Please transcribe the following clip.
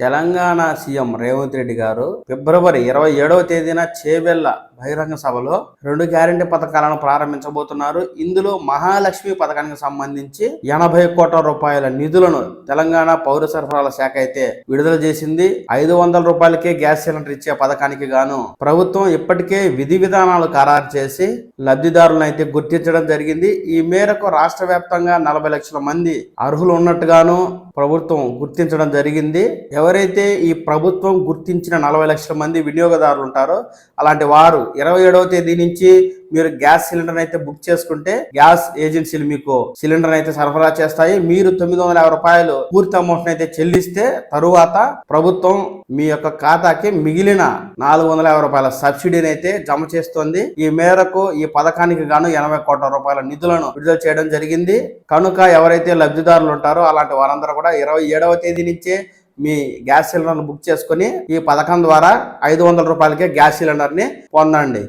Telangana CM Revanth Reddy గారు ఫిబ్రవరి ఇరవై ఏడవ తేదీన చేవెళ్ళ బహిరంగ సభలో రెండు గ్యారెంటీ పథకాలను ప్రారంభించబోతున్నారు. ఇందులో మహాలక్ష్మి పథకానికి సంబంధించి ఎనభై కోట్ల రూపాయల నిధులను తెలంగాణ పౌర సరఫరాల శాఖ అయితే విడుదల చేసింది. ఐదు వందల రూపాయలకే గ్యాస్ సిలిండర్ ఇచ్చే పథకానికి గాను ప్రభుత్వం ఇప్పటికే విధి విధానాలు ఖరారు చేసి లబ్ధిదారులను అయితే గుర్తించడం జరిగింది. ఈ మేరకు రాష్ట్ర వ్యాప్తంగా నలభై లక్షల మంది అర్హులు ఉన్నట్టుగాను ప్రభుత్వం గుర్తించడం జరిగింది. ఎవరైతే ఈ ప్రభుత్వం గుర్తించిన నలభై లక్షల మంది వినియోగదారులు ఉంటారో అలాంటి వారు ఇరవై ఏడవ తేదీ నుంచి మీరు గ్యాస్ సిలిండర్ అయితే బుక్ చేసుకుంటే గ్యాస్ ఏజెన్సీలు మీకు సిలిండర్ అయితే సరఫరా చేస్తాయి. మీరు తొమ్మిది వందల యాభై రూపాయలు పూర్తి అమౌంట్ అయితే చెల్లిస్తే తరువాత ప్రభుత్వం మీ యొక్క ఖాతాకి మిగిలిన నాలుగు వందల యాభై రూపాయల సబ్సిడీని అయితే జమ చేస్తోంది. ఈ మేరకు ఈ పథకానికి గాను ఎనభై కోట్ల రూపాయల నిధులను విడుదల చేయడం జరిగింది. కనుక ఎవరైతే లబ్ధిదారులు ఉంటారో అలాంటి వారందరూ కూడా ఇరవై ఏడవ తేదీ నుంచే మీ గ్యాస్ సిలిండర్ను బుక్ చేసుకుని ఈ పథకం ద్వారా ఐదు వందల రూపాయలకే గ్యాస్ సిలిండర్ని పొందండి.